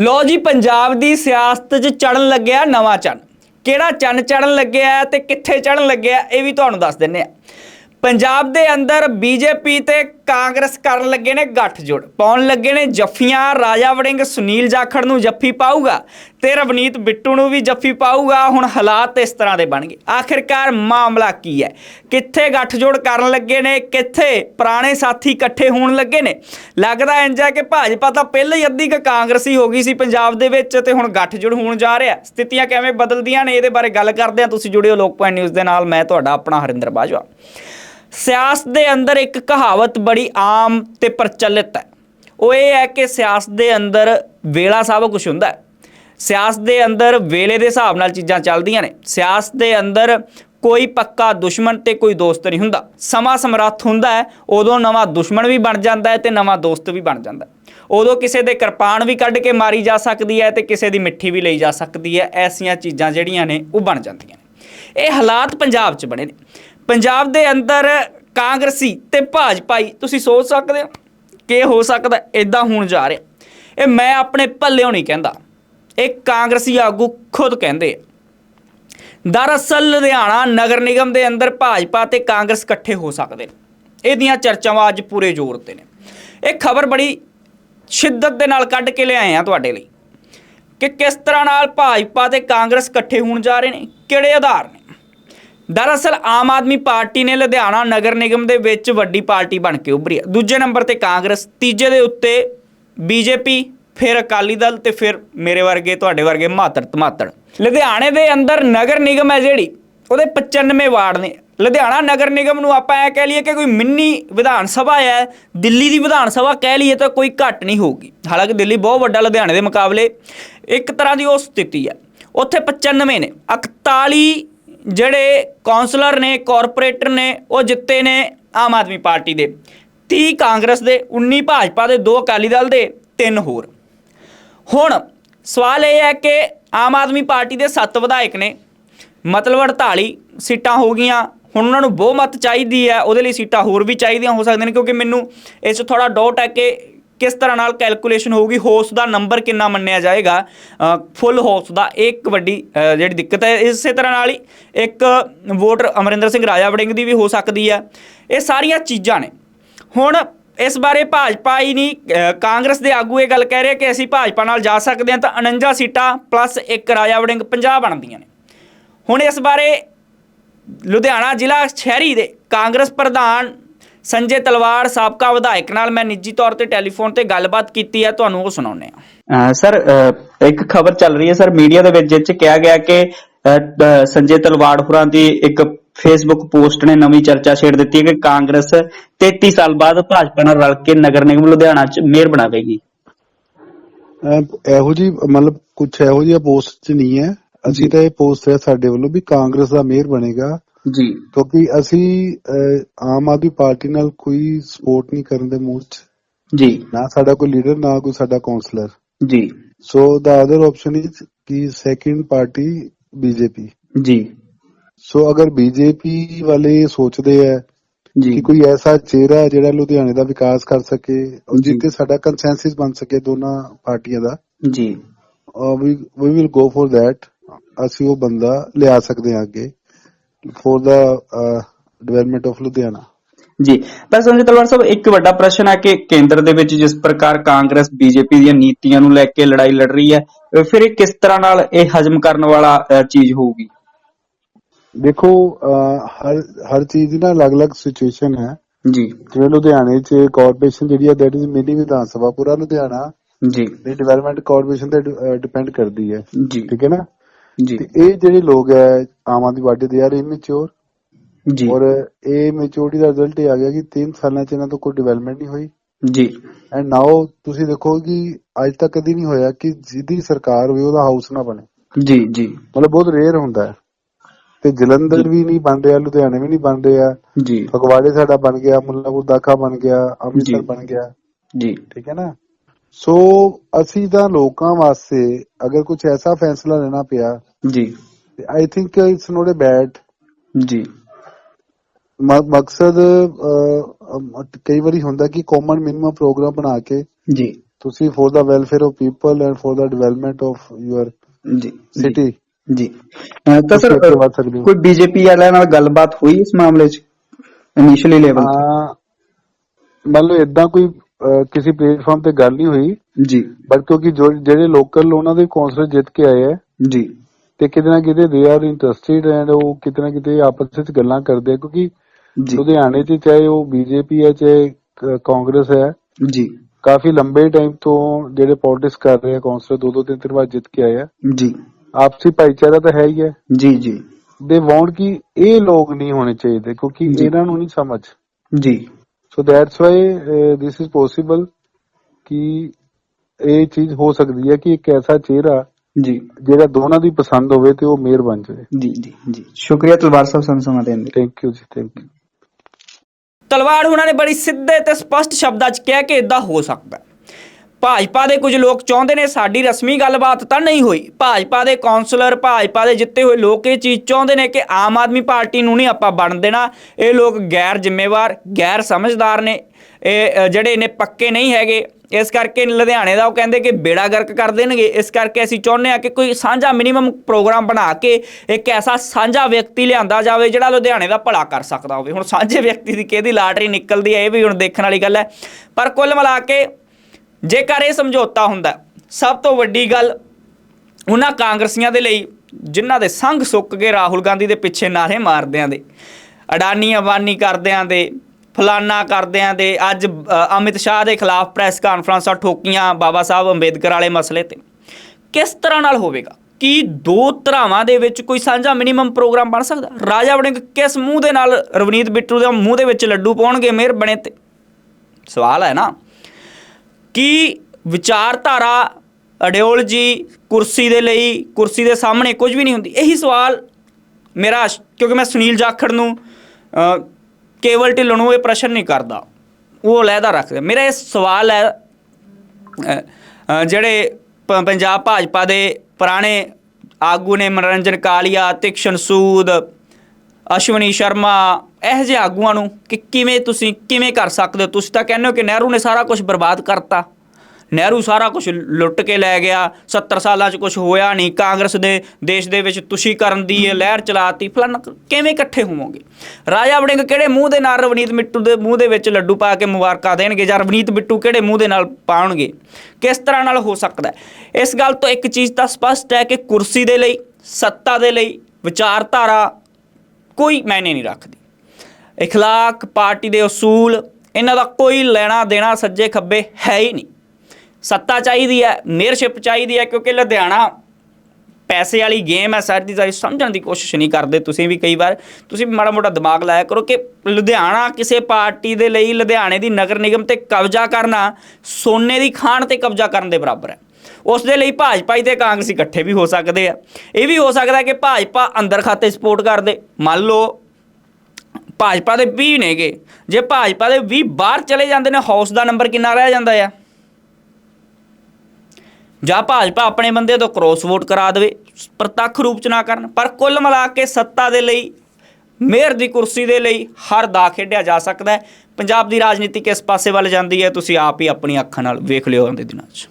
ਲੋ ਜੀ, ਪੰਜਾਬ ਦੀ ਸਿਆਸਤ 'ਚ ਚੜਨ ਲੱਗਿਆ ਨਵਾਂ ਚੰਨ। ਕਿਹੜਾ ਚੰਨ ਚੜਨ ਲੱਗਿਆ ਹੈ ਤੇ ਕਿੱਥੇ ਚੜਨ ਲੱਗਿਆ, ਇਹ ਵੀ ਤੁਹਾਨੂੰ ਦੱਸ ਦਿੰਨੇ ਆ ਪੰਜਾਬ ਦੇ ਅੰਦਰ ਬੀਜੇਪੀ ਤੇ ਕਾਂਗਰਸ ਕਰਨ ਲੱਗੇ ਨੇ ਗੱਠਜੋੜ। ਪਾਉਣ ਲੱਗੇ ਨੇ ਜੱਫੀਆਂ, ਰਾਜਾ ਵੜਿੰਗ ਸੁਨੀਲ ਜਾਖੜ ਨੂੰ ਜੱਫੀ ਪਾਊਗਾ ਤੇ ਰਵਨੀਤ ਬਿੱਟੂ ਨੂੰ ਵੀ ਜੱਫੀ ਪਾਊਗਾ। ਹੁਣ ਹਾਲਾਤ ਇਸ ਤਰ੍ਹਾਂ ਦੇ ਬਣ ਗਏ। ਆਖਿਰਕਾਰ ਮਾਮਲਾ ਕੀ ਹੈ? ਕਿੱਥੇ ਗੱਠਜੋੜ ਕਰਨ ਲੱਗੇ ਨੇ? ਕਿੱਥੇ ਪੁਰਾਣੇ ਸਾਥੀ ਇਕੱਠੇ ਹੋਣ ਲੱਗੇ ਨੇ? ਲੱਗਦਾ ਇੰਜ ਹੈ ਕਿ ਭਾਜਪਾ ਤਾਂ ਪਹਿਲਾਂ ਹੀ ਅੱਧੀ ਕੁ ਕਾਂਗਰਸੀ ਹੋ ਗਈ ਸੀ ਪੰਜਾਬ ਦੇ ਵਿੱਚ ਤੇ ਹੁਣ ਗੱਠਜੋੜ ਹੋਣ ਜਾ ਰਿਹਾ। ਸਥਿਤੀਆਂ ਕਿਵੇਂ ਬਦਲਦੀਆਂ ਨੇ? ਇਹਦੇ ਬਾਰੇ ਗੱਲ ਕਰਦੇ ਹਾਂ। ਤੁਸੀਂ ਜੁੜਿਓ ਲੋਕ ਪੁਆਇੰਟ ਨਿਊਜ਼ ਦੇ ਨਾਲ। ਮੈਂ ਤੁਹਾਡਾ ਆਪਣਾ ਹਰਿੰਦਰ ਬਾਜਵਾ। ਸਿਆਸਤ ਦੇ ਅੰਦਰ ਇੱਕ ਕਹਾਵਤ ਬੜੀ ਆਮ ਤੇ ਪ੍ਰਚਲਿਤ ਹੈ। ਉਹ ਇਹ ਹੈ ਕਿ ਸਿਆਸਤ ਦੇ ਅੰਦਰ ਵੇਲਾ ਸਭ ਕੁਝ ਹੁੰਦਾ ਹੈ। ਸਿਆਸਤ ਦੇ ਅੰਦਰ ਵੇਲੇ ਦੇ ਹਿਸਾਬ ਨਾਲ ਚੀਜ਼ਾਂ ਚੱਲਦੀਆਂ ਨੇ। ਸਿਆਸਤ ਦੇ ਅੰਦਰ ਕੋਈ ਪੱਕਾ ਦੁਸ਼ਮਣ ਤੇ ਕੋਈ ਦੋਸਤ ਨਹੀਂ ਹੁੰਦਾ। ਸਮਾਂ ਸਮਰੱਥ ਹੁੰਦਾ ਹੈ, ਉਦੋਂ ਨਵਾਂ ਦੁਸ਼ਮਣ ਵੀ ਬਣ ਜਾਂਦਾ ਹੈ ਤੇ ਨਵਾਂ ਦੋਸਤ ਵੀ ਬਣ ਜਾਂਦਾ ਹੈ। ਉਦੋਂ ਕਿਸੇ ਦੇ ਕਿਰਪਾਨ ਵੀ ਕੱਢ ਕੇ ਮਾਰੀ ਜਾ ਸਕਦੀ ਹੈ ਤੇ ਕਿਸੇ ਦੀ ਮਿੱਠੀ ਵੀ ਲਈ ਜਾ ਸਕਦੀ ਹੈ। ਐਸੀਆਂ ਚੀਜ਼ਾਂ ਜਿਹੜੀਆਂ ਨੇ, ਉਹ ਬਣ ਜਾਂਦੀਆਂ ਨੇ। ਇਹ ਹਾਲਾਤ ਪੰਜਾਬ 'ਚ ਬਣੇ ਨੇ। ਪੰਜਾਬ ਦੇ ਅੰਦਰ ਕਾਂਗਰਸੀ ਤੇ ਭਾਜਪਾਈ, ਤੁਸੀਂ ਸੋਚ ਸਕਦੇ ਹੋ ਕਿ ਹੋ ਸਕਦਾ ਇਦਾਂ ਹੋਣ ਜਾ ਰਿਹਾ। ਇਹ ਮੈਂ ਆਪਣੇ ਭੱਲਿਓ ਨਹੀਂ ਕਹਿੰਦਾ। ਇਹ ਕਾਂਗਰਸੀ ਆਗੂ ਖੁਦ ਕਹਿੰਦੇ ਆ। ਦਰਅਸਲ ਲੁਧਿਆਣਾ ਨਗਰ ਨਿਗਮ ਦੇ ਅੰਦਰ ਭਾਜਪਾ ਤੇ ਕਾਂਗਰਸ ਇਕੱਠੇ ਹੋ ਸਕਦੇ ਨੇ। ਇਹਦੀਆਂ ਚਰਚਾਵਾਂ ਅੱਜ ਪੂਰੇ ਜ਼ੋਰ ਤੇ ਨੇ। ਇਹ ਖਬਰ ਬੜੀ ਸ਼ਿੱਦਤ ਦੇ ਨਾਲ ਕੱਢ ਕੇ ਲਿਆਏ ਆ ਤੁਹਾਡੇ ਲਈ ਕਿ ਕਿਸ ਤਰ੍ਹਾਂ ਨਾਲ ਭਾਜਪਾ ਤੇ ਕਾਂਗਰਸ ਇਕੱਠੇ ਹੋਣ ਜਾ ਰਹੇ ਨੇ, ਕਿਹੜੇ ਆਧਾਰ ਨੇ? ਦਰਅਸਲ ਆਮ ਆਦਮੀ ਪਾਰਟੀ ਨੇ ਲੁਧਿਆਣਾ ਨਗਰ ਨਿਗਮ ਦੇ ਵਿੱਚ ਵੱਡੀ ਪਾਰਟੀ ਬਣ ਕੇ ਉੱਭਰੀ ਹੈ। ਦੂਜੇ ਨੰਬਰ ਤੇ ਕਾਂਗਰਸ, ਤੀਜੇ ਦੇ ਉੱਤੇ ਬੀਜੇਪੀ, ਫਿਰ ਅਕਾਲੀ ਦਲ ਤੇ ਫਿਰ ਮੇਰੇ ਵਰਗੇ, ਤੁਹਾਡੇ ਵਰਗੇ ਮਾਤਰ ਧਮਾਤੜ ਲੁਧਿਆਣੇ ਦੇ ਅੰਦਰ ਨਗਰ ਨਿਗਮ ਹੈ ਜਿਹੜੀ, ਉਹਦੇ 95 ਵਾਰਡ ਨੇ। ਲੁਧਿਆਣਾ ਨਗਰ ਨਿਗਮ ਨੂੰ ਆਪਾਂ ਇਹ ਕਹਿ ਲਈਏ ਕਿ ਕੋਈ ਮਿੰਨੀ ਵਿਧਾਨ ਸਭਾ ਹੈ, ਦਿੱਲੀ ਦੀ ਵਿਧਾਨ ਸਭਾ ਕਹਿ ਲਈਏ ਤਾਂ ਕੋਈ ਘੱਟ ਨਹੀਂ ਹੋਊਗੀ। ਹਾਲਾਂਕਿ ਦਿੱਲੀ ਬਹੁਤ ਵੱਡਾ ਲੁਧਿਆਣੇ ਦੇ ਮੁਕਾਬਲੇ ਇੱਕ ਤਰ੍ਹਾਂ ਦੀ ਉਹ ਸਥਿਤੀ ਹੈ। ਉੱਥੇ 95 ਨੇ 41 ਜਿਹੜੇ ਕਾਉਂਸਲਰ ਨੇ ਕਾਰਪੋਰੇਟਰ ਨੇ, ਉਹ ਜਿੱਤੇ ਨੇ ਆਮ ਆਦਮੀ ਪਾਰਟੀ ਦੇ। 30 ਕਾਂਗਰਸ ਦੇ 19 ਭਾਜਪਾ ਦੇ 2 ਅਕਾਲੀ ਦਲ ਦੇ 3 ਹੋਰ। ਹੁਣ ਸਵਾਲ ਇਹ ਹੈ ਕਿ ਆਮ ਆਦਮੀ ਪਾਰਟੀ ਦੇ 7 ਵਿਧਾਇਕ ਨੇ। ਮਤਲਬ 48 ਸੀਟਾਂ ਹੋ ਗਈਆਂ। ਹੁਣ ਉਹਨਾਂ ਨੂੰ ਬਹੁਮਤ ਚਾਹੀਦੀ ਹੈ, ਉਹਦੇ ਲਈ ਸੀਟਾਂ ਹੋਰ ਵੀ ਚਾਹੀਦੀਆਂ ਹੋ ਸਕਦੀਆਂ ਨੇ, ਕਿਉਂਕਿ ਮੈਨੂੰ ਇਸ 'ਚ ਥੋੜਾ ਡਾਊਟ ਹੈ ਕਿ ਕਿਸ ਤਰ੍ਹਾਂ ਨਾਲ ਕੈਲਕੂਲੇਸ਼ਨ ਹੋਊਗੀ ਹੋਸ ਦਾ ਨੰਬਰ ਕਿੰਨਾ ਮੰਨਿਆ ਜਾਏਗਾ? ਫੁੱਲ ਹੋਸ ਦਾ ਇਹ ਇੱਕ ਵੱਡੀ ਜਿਹੜੀ ਦਿੱਕਤ ਹੈ, ਇਸੇ ਤਰ੍ਹਾਂ ਨਾਲ ਹੀ ਇੱਕ ਵੋਟਰ ਅਮਰਿੰਦਰ ਸਿੰਘ ਰਾਜਾ ਵੜਿੰਗ ਦੀ ਵੀ ਹੋ ਸਕਦੀ ਹੈ। ਇਹ ਸਾਰੀਆਂ ਚੀਜ਼ਾਂ ਨੇ। ਹੁਣ ਇਸ ਬਾਰੇ ਭਾਜਪਾ ਹੀ ਨਹੀਂ ਕਾਂਗਰਸ ਦੇ ਆਗੂ ਇਹ ਗੱਲ ਕਹਿ ਰਹੇ ਕਿ ਅਸੀਂ ਭਾਜਪਾ ਨਾਲ ਜਾ ਸਕਦੇ ਹਾਂ ਤਾਂ 49 ਸੀਟਾਂ ਪਲੱਸ ਇੱਕ ਰਾਜਾ ਵੜਿੰਗ 50 ਬਣਦੀਆਂ ਨੇ। ਹੁਣ ਇਸ ਬਾਰੇ ਲੁਧਿਆਣਾ ਜ਼ਿਲ੍ਹਾ ਸ਼ਹਿਰੀ ਦੇ ਕਾਂਗਰਸ ਪ੍ਰਧਾਨ ਸੰਜੇ ਤਲਵਾਰ ਸਾਬਕਾ ਵਿਧਾਇਕ ਨਾਲ ਮੈਂ ਨਿੱਜੀ ਤੌਰ ਤੇ ਟੈਲੀਫੋਨ ਤੇ ਗੱਲਬਾਤ ਕੀਤੀ ਹੈ ਤੁਹਾਨੂੰ ਉਹ ਸੁਣਾਉਂਦੇ ਆ ਸਰ ਇੱਕ ਖਬਰ ਚੱਲ ਰਹੀ ਹੈ ਸਰ ਮੀਡੀਆ ਦੇ ਵਿੱਚ ਜਿਸ ਚ ਕਿਹਾ ਗਿਆ ਕਿ ਸੰਜੇ ਤਲਵਾੜ ਹੋਰਾਂ ਦੀ ਇੱਕ ਫੇਸਬੁੱਕ ਪੋਸਟ ਨੇ ਨਵੀਂ ਚਰਚਾ ਛੇੜ ਦਿੱਤੀ ਹੈ ਕਿ ਕਾਂਗਰਸ 33 ਸਾਲ ਬਾਅਦ ਭਾਜਪਾ ਨਾਲ ਰਲ ਕੇ ਨਗਰ ਨਿਗਮ ਲੁਧਿਆਣਾ ਚ ਮੇਅਰ ਬਣਾਵੇਗੀ। ਇਹੋ ਜੀ ਮਤਲਬ ਕੁਝ ਇਹੋ ਜਿਹਾ ਪੋਸਟ ਚ ਨਹੀਂ ਹੈ। ਅਸੀਂ ਤਾਂ ਇਹ ਪੋਸਟ ਹੈ ਸਾਡੇ ਵੱਲੋਂ ਵੀ ਕਾਂਗਰਸ ਦਾ ਮੇਅਰ ਬਣੇਗਾ। ਜੀ। ਕਿਉਂਕਿ ਅਸੀਂ ਆਮ ਆਦਮੀ ਪਾਰਟੀ ਨਾਲ ਕੋਈ ਸਪੋਰਟ ਨਹੀਂ ਕਰਨ ਦੇ ਮੂਡ ਚ। ਜੀ। ਨਾ ਸਾਡਾ ਕੋਈ ਲੀਡਰ ਨਾ ਕੋਈ ਸਾਡਾ ਕਾਉਂਸਲਰ ਜੀ। So the other option is ਕਿ ਸੈਕੰਡ ਪਾਰਟੀ ਬੀਜੇਪੀ ਜੀ। ਸੋ ਅਗਰ ਬੀਜੇਪੀ ਵਾਲੇ ਸੋਚਦੇ ਆ ਕਿ ਕੋਈ ਐਸਾ ਚਿਹਰਾ ਜਿਹੜਾ ਲੁਧਿਆਣੇ ਦਾ ਵਿਕਾਸ ਕਰ ਸਕੇ ਜਿੱਥੇ ਸਾਡਾ ਕੰਸੈਂਸਸ ਬਣ ਸਕੇ ਦੋਨਾਂ ਪਾਰਟੀਆਂ ਦਾ ਜੀ। We we will go for that ਅਸੀਂ ਉਹ ਬੰਦਾ ਲਿਆ ਸਕਦੇ ਹਾਂ ਅੱਗੇ। For the development of Ludhiana ਜੀ ਤਾਂ ਸੰਜੇ ਤਲਵਾਰ ਸਾਹਿਬ ਇੱਕ ਵੱਡਾ ਪ੍ਰਸ਼ਨ ਹੈ ਕਿ ਕੇਂਦਰ ਦੇ ਵਿੱਚ ਜਿਸ ਪ੍ਰਕਾਰ ਕਾਂਗਰਸ ਬੀਜੇਪੀ ਦੀਆਂ ਨੀਤੀਆਂ ਨੂੰ ਲੈ ਕੇ ਲੜਾਈ ਲੜ ਰਹੀ ਹੈ ਫਿਰ ਇਹ ਕਿਸ ਤਰ੍ਹਾਂ ਨਾਲ ਇਹ ਹਜਮ ਕਰਨ ਵਾਲਾ ਚੀਜ਼ ਹੋਊਗੀ? ਦੇਖੋ ਹਰ ਹਰ ਚੀਜ਼ ਦੀ ਨਾ ਅਲੱਗ-ਅਲੱਗ ਸਿਚੁਏਸ਼ਨ ਹੈ। ਜੀ। ਜਿਵੇਂ ਲੁਧਿਆਣੇ 'ਚ ਕਾਰਪੋਰੇਸ਼ਨ ਜਿਹੜੀ ਹੈ that is mini Vidhan Sabha ਪੂਰਾ ਲੁਧਿਆਣਾ ਜੀ। ਦੀ ਡਿਵੈਲਪਮੈਂਟ ਕਾਰਪੋਰੇਸ਼ਨ ਤੇ ਡਿਪੈਂਡ ਕਰਦੀ ਹੈ। ਠੀਕ ਹੈ ਨਾ? ਜੀ। ਤੇ ਇਹ ਜਿਹੜੇ ਲੋਕ ਹੈ ਆਮ ਆਦਮੀ ਪਾਰਟੀ ਦੇ ਯਾਰ ਇਮੈਚੁਰ ਜੀ। ਔਰ ਇਹ ਮੈਚੁਰਿਟੀ ਦਾ ਰਿਜ਼ਲਟ ਇਹ ਆ ਗਿਆ ਕਿ 3 ਸਾਲਾਂ 'ਚ ਇਹਨਾਂ ਤੋਂ ਕੋਈ ਡਿਵੈਲਪਮੈਂਟ ਨਹੀਂ ਹੋਈ। ਜੀ। ਐਂਡ ਨਾਓ ਤੁਸੀਂ ਦੇਖੋ ਕਿ ਅੱਜ ਤੱਕ ਕਦੀ ਨਹੀਂ ਹੋਇਆ ਕਿ ਜਿਹਦੀ ਸਰਕਾਰ ਹੋਵੇ ਉਹਦਾ ਹਾਊਸ ਨਾ ਬਣੇ। ਜੀ ਜੀ। ਮਤਲਬ ਬਹੁਤ ਰੇਅਰ ਹੁੰਦਾ ਹੈ। ਤੇ ਜਲੰਧਰ ਵੀ ਨਹੀਂ ਬਣ ਰਿਹਾ ਲੁਧਿਆਣੇ ਵੀ ਨਹੀਂ ਬਣ ਰਿਹਾ। ਜੀ। ਫਗਵਾੜੇ ਸਾਡਾ ਬਣ ਗਿਆ ਮੁੱਲਾਪੁਰ ਦਾਖਾ ਬਣ ਗਿਆ। ਅੰਮ੍ਰਿਤਸਰ ਬਣ ਗਿਆ। ਜੀ। ਠੀਕ ਹੈ ਨਾ? ਸੋ ਅਸੀਂ ਤਾਂ ਲੋਕਾਂ ਵਾਸਤੇ ਅਗਰ ਕੁਝ ਐਸਾ ਫੈਸਲਾ ਲੈਣਾ ਪਿਆ ਜੀ। ਤੇ I think it's not a bad ਜੀ। ਮਕਸਦ ਕਈ ਵਾਰੀ ਹੁੰਦਾ ਕਿ ਕਾਮਨ ਮਿਨੀਮਮ ਪ੍ਰੋਗਰਾਮ ਬਣਾ ਕੇ ਜੀ। ਤੁਸੀਂ for the welfare of people and for the development of your ਜੀ। ਸਿਟੀ ਜੀ। ਤਾਂ ਸਰ। ਕੋਈ ਬੀਜੇਪੀ ਵਾਲਿਆਂ ਨਾਲ ਗੱਲਬਾਤ ਹੋਈ ਇਸ ਮਾਮਲੇ 'ਚ? ਇਨੀਸ਼ੀਅਲੀ ਲੈਵਲ ਹਾਂ ਮੰਨ ਲਓ ਇਦਾਂ ਕੋਈ ਕਿਸੇ ਪਲੇਟਫਾਰਮ ਤੇ ਗੱਲ ਨਹੀਂ ਹੋਈ। ਜੀ। ਬਟ ਕਿਉਂਕਿ ਜੋ ਜਿਹੜੇ ਲੋਕਲ ਉਹਨਾਂ ਦੇ ਕੌਂਸਲਰ ਜਿੱਤ ਕੇ ਆਏ ਆ। ਜੀ। ਤੇ ਕਿਤੇ ਨਾ ਕਿਤੇ ਦੇ ਆਰ ਇੰਟਰਸਟਿਡ ਐਂਡ ਉਹ ਕਿਤੇ ਨਾ ਕਿਤੇ ਆਪਸ ਵਿੱਚ ਗੱਲਾਂ ਕਰਦੇ ਆ ਕਿਉਂਕਿ ਲੁਧਿਆਣੇ 'ਚ ਚਾਹੇ ਉਹ ਬੀਜੇਪੀ ਹੈ ਚਾਹੇ ਕਾਂਗਰਸ ਹੈ ਜੀ। ਕਾਫੀ ਲੰਬੇ ਟਾਈਮ ਤੋਂ ਜਿਹੜੇ ਪੋਲਿਟਿਕਸ ਕਰ ਰਹੇ ਆ ਕੌਂਸਲਰ ਦੋ ਦੋ ਤਿੰਨ ਤਿੰਨ ਵਾਰ ਜਿੱਤ ਕੇ ਆਏ ਆ। ਜੀ। ਆਪਸੀ ਭਾਈਚਾਰਾ ਤਾਂ ਹੈ ਹੀ ਹੈ। ਜੀ ਜੀ। ਦੇ ਵਾਂਟ ਕਿ ਇਹ ਲੋਕ ਨਹੀਂ ਹੋਣੇ ਚਾਹੀਦੇ ਕਿਉਂਕਿ। ਇਹਨਾਂ ਨੂੰ ਨਹੀਂ ਸਮਝ। ਜੀ। So that's why this is possible ਕਿ ਇਹ ਚੀਜ਼ ਹੋ ਸਕਦੀ ਹੈ ਕਿ ਇੱਕ ਐਸਾ ਚਿਹਰਾ ਜੀ। ਜਿਹੜਾ ਦੋਨਾਂ ਦੀ ਪਸੰਦ ਹੋਵੇ ਤੇ ਉਹ ਮੇਅਰ ਬਣ ਜਾਵੇ ਜੀ ਜੀ ਜੀ। ਸ਼ੁਕਰੀਆ ਤਲਵਾਰ ਸਾਹਿਬ ਸਾਨੂੰ ਸਮਾਂ ਦੇਣ ਲਈ। ਥੈਂਕ ਯੂ ਜੀ ਥੈਂਕ ਯੂ ਤਲਵਾੜ ਉਹਨਾਂ ਨੇ ਬੜੀ ਸਿੱਧੇ ਤੇ ਸਪਸ਼ਟ ਸ਼ਬਦਾਂ 'ਚ ਕਿਹਾ ਕਿ ਇਦਾਂ ਹੋ ਸਕਦਾ ਹੈ। ਭਾਜਪਾ ਦੇ ਕੁਝ ਲੋਕ ਚਾਹੁੰਦੇ ਨੇ ਸਾਡੀ ਰਸਮੀ ਗੱਲਬਾਤ ਤਾਂ ਨਹੀਂ ਹੋਈ। ਭਾਜਪਾ ਦੇ ਕਾਉਂਸਲਰ ਭਾਜਪਾ ਦੇ ਜਿੱਤੇ ਹੋਏ ਲੋਕ ਇਹ ਚੀਜ਼ ਚਾਹੁੰਦੇ ਨੇ ਕਿ ਆਮ ਆਦਮੀ ਪਾਰਟੀ ਨੂੰ ਨਹੀਂ ਆਪਾਂ ਬਣ ਦੇਣਾ। ਇਹ ਲੋਕ ਗੈਰ ਜ਼ਿੰਮੇਵਾਰ ਗੈਰ ਸਮਝਦਾਰ ਨੇ। ਇਹ ਜਿਹੜੇ ਨੇ ਪੱਕੇ ਨਹੀਂ ਹੈਗੇ। ਇਸ ਕਰਕੇ ਲੁਧਿਆਣੇ ਦਾ ਉਹ ਕਹਿੰਦੇ ਕਿ ਬੇੜਾ ਗਰਕ ਕਰ ਦੇਣਗੇ। ਇਸ ਕਰਕੇ ਅਸੀਂ ਚਾਹੁੰਦੇ ਆ ਕਿ ਕੋਈ ਸਾਂਝਾ ਮਿਨੀਮਮ ਪ੍ਰੋਗਰਾਮ ਬਣਾ ਕੇ ਇੱਕ ਐਸਾ ਸਾਂਝਾ ਵਿਅਕਤੀ ਲਿਆਂਦਾ ਜਾਵੇ ਜਿਹੜਾ ਲੁਧਿਆਣੇ ਦਾ ਭਲਾ ਕਰ ਸਕਦਾ ਹੋਵੇ। ਹੁਣ ਸਾਂਝੇ ਵਿਅਕਤੀ ਦੀ ਕਿਹਦੀ ਲਾਟਰੀ ਨਿਕਲਦੀ ਹੈ, ਇਹ ਵੀ ਹੁਣ ਦੇਖਣ ਵਾਲੀ ਗੱਲ ਹੈ। ਪਰ ਕੁੱਲ ਮਿਲਾ ਕੇ ਜੇਕਰ ਇਹ ਸਮਝੌਤਾ ਹੁੰਦਾ, ਸਭ ਤੋਂ ਵੱਡੀ ਗੱਲ ਉਹਨਾਂ ਕਾਂਗਰਸੀਆਂ ਦੇ ਲਈ ਜਿਨ੍ਹਾਂ ਦੇ ਸੰਗ ਸੁੱਕ ਕੇ ਰਾਹੁਲ ਗਾਂਧੀ ਦੇ ਪਿੱਛੇ ਨਾਰੇ ਮਾਰਦਿਆਂ ਦੇ ਅਡਾਨੀ ਅਵਾਨੀ ਕਰਦਿਆਂ ਦੇ ਫਲਾਨਾ ਕਰਦਿਆਂ ਦੇ ਅੱਜ ਅਮਿਤ ਸ਼ਾਹ ਦੇ ਖਿਲਾਫ ਪ੍ਰੈਸ ਕਾਨਫਰੰਸਾਂ ਠੋਕੀਆਂ ਬਾਬਾ ਸਾਹਿਬ ਅੰਬੇਦਕਰ ਵਾਲੇ ਮਸਲੇ ਤੇ। ਕਿਸ ਤਰ੍ਹਾਂ ਨਾਲ ਹੋਵੇਗਾ? ਕੀ ਦੋ ਧਰਾਵਾਂ ਦੇ ਵਿੱਚ ਕੋਈ ਸਾਂਝਾ ਮਿਨੀਮਮ ਪ੍ਰੋਗਰਾਮ ਬਣ ਸਕਦਾ? ਰਾਜਾ ਵੜਿੰਗ ਕਿਸ ਮੂੰਹ ਦੇ ਨਾਲ ਰਵਨੀਤ ਬਿੱਟੂ ਦੇ ਮੂੰਹ ਦੇ ਵਿੱਚ ਲੱਡੂ ਪਾਉਣਗੇ ਮਿਹਰ ਬਣੇ ਤੇ? ਸਵਾਲ ਹੈ ਨਾ। ਕਿ ਵਿਚਾਰਧਾਰਾ ਆਈਡੀਓਲੋਜੀ ਕੁਰਸੀ ਦੇ ਲਈ, ਕੁਰਸੀ ਦੇ ਸਾਹਮਣੇ ਕੁਝ ਵੀ ਨਹੀਂ ਹੁੰਦੀ? ਇਹੀ ਸਵਾਲ ਮੇਰਾ, ਕਿਉਂਕਿ ਮੈਂ ਸੁਨੀਲ ਜਾਖੜ ਨੂੰ ਕੇਵਲ ਢਿੱਲੋਂ ਨੂੰ ਇਹ ਪ੍ਰਸ਼ਨ ਨਹੀਂ ਕਰਦਾ। ਉਹ ਲਹਿਦਾ ਰੱਖਦੇ। ਮੇਰਾ ਇਹ ਸਵਾਲ ਹੈ ਜਿਹੜੇ ਪੰਜਾਬ ਭਾਜਪਾ ਦੇ ਪੁਰਾਣੇ ਆਗੂ ਨੇ ਮਨੋਰੰਜਨ ਕਾਲੀਆ, ਤਿਕਸ਼ਨ ਸੂਦ, ਅਸ਼ਵਨੀ ਸ਼ਰਮਾ, ਇਹ ਜਿਹੇ ਆਗੂਆਂ ਨੂੰ ਕਿ ਕਿਵੇਂ ਤੁਸੀਂ, ਕਿਵੇਂ ਕਰ ਸਕਦੇ ਹੋ? ਤੁਸੀਂ ਤਾਂ ਕਹਿੰਦੇ ਹੋ ਕਿ ਨਹਿਰੂ ਨੇ ਸਾਰਾ ਕੁਝ ਬਰਬਾਦ ਕਰਤਾ। ਨਹਿਰੂ ਸਾਰਾ ਕੁਝ ਲੁੱਟ ਕੇ ਲੈ ਗਿਆ 70 ਸਾਲਾਂ 'ਚ ਕੁਝ ਹੋਇਆ ਨਹੀਂ ਕਾਂਗਰਸ ਦੇ ਦੇਸ਼ ਦੇ ਵਿੱਚ ਤੁਸ਼ੀਕਰਨ ਦੀ ਇਹ ਲਹਿਰ ਚਲਾਤੀ ਫਲਾਨਾ ਕਿਵੇਂ ਇਕੱਠੇ ਹੋਵੋਗੇ ਰਾਜਾ ਵੜਿੰਗ ਕਿਹੜੇ ਮੂੰਹ ਦੇ ਨਾਲ ਰਵਨੀਤ ਮਿੱਟੂ ਦੇ ਮੂੰਹ ਦੇ ਵਿੱਚ ਲੱਡੂ ਪਾ ਕੇ ਮੁਬਾਰਕਾਂ ਦੇਣਗੇ ਜਾਂ ਰਵਨੀਤ ਬਿੱਟੂ ਕਿਹੜੇ ਮੂੰਹ ਦੇ ਨਾਲ ਪਾਉਣਗੇ ਕਿਸ ਤਰ੍ਹਾਂ ਨਾਲ ਹੋ ਸਕਦਾ ਹੈ ਇਸ ਗੱਲ ਤੋਂ ਇੱਕ ਚੀਜ਼ ਤਾਂ ਸਪਸ਼ਟ ਹੈ ਕਿ ਕੁਰਸੀ ਦੇ ਲਈ ਸੱਤਾ ਦੇ ਲਈ ਵਿਚਾਰਧਾਰਾ ਕੋਈ ਮਾਇਨੇ ਨਹੀਂ ਰੱਖਦੀ اخلاق ਪਾਰਟੀ ਦੇ ਉਸੂਲ ਇਹਨਾਂ ਦਾ ਕੋਈ ਲੈਣਾ ਦੇਣਾ ਸੱਜੇ ਖੱਬੇ ਹੈ ਹੀ ਨਹੀਂ ਸੱਤਾ ਚਾਹੀਦੀ ਹੈ, ਮੇਅਰਸ਼ਿਪ ਚਾਹੀਦੀ ਹੈ, ਕਿਉਂਕਿ ਲੁਧਿਆਣਾ ਪੈਸੇ ਵਾਲੀ ਗੇਮ ਹੈ, ਸਰ ਦੀ ਸਾਰੀ ਸਮਝਣ ਦੀ ਕੋਸ਼ਿਸ਼ ਨਹੀਂ ਕਰਦੇ ਤੁਸੀਂ ਵੀ ਕਈ ਵਾਰ। ਤੁਸੀਂ ਵੀ ਮਾੜਾ ਮੋਟਾ ਦਿਮਾਗ ਲਾਇਆ ਕਰੋ ਕਿ ਲੁਧਿਆਣਾ ਕਿਸੇ ਪਾਰਟੀ ਦੇ ਲਈ ਲੁਧਿਆਣੇ ਦੀ ਨਗਰ ਨਿਗਮ ਤੇ ਕਬਜ਼ਾ ਕਰਨਾ, ਸੋਨੇ ਦੀ ਖਾਣ ਤੇ ਕਬਜ਼ਾ ਕਰਨ ਦੇ ਬਰਾਬਰ ਹੈ। ਉਸ ਦੇ ਲਈ ਭਾਜਪਾ ਹੀ ਤੇ ਕਾਂਗਰਸੀ ਇਕੱਠੇ ਵੀ ਹੋ ਸਕਦੇ ਆ। ਇਹ ਵੀ ਹੋ ਸਕਦਾ ਕਿ ਭਾਜਪਾ ਅੰਦਰ ਖਾਤੇ ਸਪੋਰਟ ਕਰਦੇ ਮੰਨ ਲਓ, ਭਾਜਪਾ ਦੇ 20 ਨੇਗੇ। ਜੇ ਭਾਜਪਾ ਦੇ 20 ਬਾਹਰ ਚਲੇ ਜਾਂਦੇ ਨੇ ਹਾਊਸ ਦਾ ਨੰਬਰ ਕਿੰਨਾ ਰਹਿ ਜਾਂਦਾ ਆ? ਜਾਂ ਭਾਜਪਾ ਆਪਣੇ ਬੰਦੇ ਤੋਂ ਕ੍ਰੋਸ ਵੋਟ ਕਰਾ ਦੇਵੇ, ਪ੍ਰਤੱਖ ਰੂਪ ਚ ਨਾ ਕਰਨ, ਪਰ ਕੁੱਲ ਮਿਲਾ ਕੇ ਸੱਤਾ ਦੇ ਲਈ, ਮੇਅਰ ਦੀ ਕੁਰਸੀ ਦੇ ਲਈ ਹਰ ਦਾ ਖੇਡਿਆ ਜਾ ਸਕਦਾ ਹੈ। ਪੰਜਾਬ ਦੀ ਰਾਜਨੀਤੀ ਕਿਸ ਪਾਸੇ ਵੱਲ ਜਾਂਦੀ ਹੈ, ਤੁਸੀਂ ਆਪ ਹੀ ਆਪਣੀ ਅੱਖਾਂ ਨਾਲ ਵੇਖ ਲਿਓ ਆਉਂਦੇ ਦਿਨਾਂ 'ਚ।